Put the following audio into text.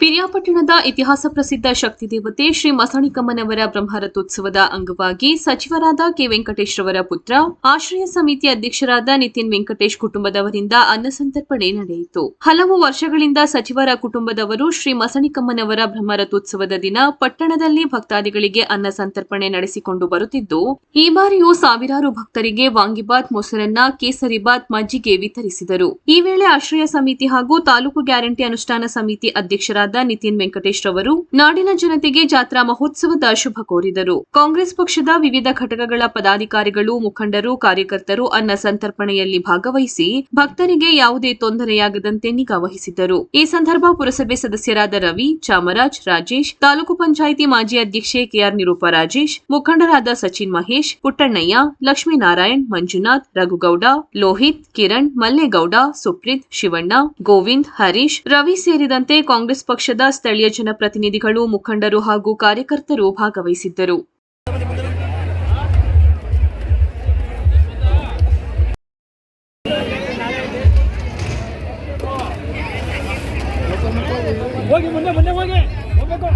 ಪಿರಿಯಾಪಟ್ಟಣದ ಇತಿಹಾಸ ಪ್ರಸಿದ್ಧ ಶಕ್ತಿ ದೇವತೆ ಶ್ರೀ ಮಸಣಿಕಮ್ಮನವರ ಬ್ರಹ್ಮರಥೋತ್ಸವದ ಅಂಗವಾಗಿ ಸಚಿವರಾದ ಕೆ ವೆಂಕಟೇಶ್ ಪುತ್ರ, ಆಶ್ರಯ ಸಮಿತಿ ಅಧ್ಯಕ್ಷರಾದ ನಿತಿನ್ ವೆಂಕಟೇಶ್ ಕುಟುಂಬದವರಿಂದ ಅನ್ನಸಂತರ್ಪಣೆ ನಡೆಯಿತು. ಹಲವು ವರ್ಷಗಳಿಂದ ಸಚಿವರ ಕುಟುಂಬದವರು ಶ್ರೀ ಮಸಣಿಕಮ್ಮನವರ ಬ್ರಹ್ಮರಥೋತ್ಸವದ ದಿನ ಪಟ್ಟಣದಲ್ಲಿ ಭಕ್ತಾದಿಗಳಿಗೆ ಅನ್ನ ಸಂತರ್ಪಣೆ ನಡೆಸಿಕೊಂಡು ಬರುತ್ತಿದ್ದು, ಈ ಬಾರಿಯೂ ಸಾವಿರಾರು ಭಕ್ತರಿಗೆ ವಾಂಗಿಬಾತ್ ಮೊಸರನ್ನ ಕೇಸರಿಬಾತ್ ಮಜ್ಜಿಗೆ ವಿತರಿಸಿದರು. ಈ ವೇಳೆ ಆಶ್ರಯ ಸಮಿತಿ ಹಾಗೂ ತಾಲೂಕು ಗ್ಯಾರಂಟಿ ಅನುಷ್ಠಾನ ಸಮಿತಿ ಅಧ್ಯಕ್ಷರಾದ ನಿತಿನ್ ವೆಂಕಟೇಶ್ ರವರು ನಾಡಿನ ಜನತೆಗೆ ಜಾತ್ರಾ ಮಹೋತ್ಸವದ ಶುಭ ಕೋರಿದರು. ಕಾಂಗ್ರೆಸ್ ಪಕ್ಷದ ವಿವಿಧ ಘಟಕಗಳ ಪದಾಧಿಕಾರಿಗಳು, ಮುಖಂಡರು, ಕಾರ್ಯಕರ್ತರು ಅನ್ನ ಸಂತರ್ಪಣೆಯಲ್ಲಿ ಭಾಗವಹಿಸಿ ಭಕ್ತರಿಗೆ ಯಾವುದೇ ತೊಂದರೆಯಾಗದಂತೆ ನಿಗಾ ವಹಿಸಿದ್ದರು. ಈ ಸಂದರ್ಭ ಪುರಸಭೆ ಸದಸ್ಯರಾದ ರವಿ, ಚಾಮರಾಜ್, ರಾಜೇಶ್, ತಾಲೂಕು ಪಂಚಾಯಿತಿ ಮಾಜಿ ಅಧ್ಯಕ್ಷೆ ಕೆಆರ್ ನಿರೂಪ ರಾಜೇಶ್, ಮುಖಂಡರಾದ ಸಚಿನ್ ಮಹೇಶ್, ಪುಟ್ಟಣ್ಣಯ್ಯ, ಲಕ್ಷ್ಮೀನಾರಾಯಣ್, ಮಂಜುನಾಥ್, ರಘುಗೌಡ, ಲೋಹಿತ್, ಕಿರಣ್, ಮಲ್ಲೇಗೌಡ, ಸುಪ್ರೀತ್, ಶಿವಣ್ಣ, ಗೋವಿಂದ್, ಹರೀಶ್ ರವಿ ಸೇರಿದಂತೆ ಕಾಂಗ್ರೆಸ್ ಪಕ್ಷದ ಸ್ಥಳೀಯ ಜನಪ್ರತಿನಿಧಿಗಳು ಮುಖಂಡರು ಹಾಗೂ ಕಾರ್ಯಕರ್ತರು ಭಾಗವಹಿಸಿದ್ದರು. ಹೋಗಿ ಮುಂದೆ ಮುಂದೆ ಹೋಗಿ. ಹೋಗ್ಬೇಕು.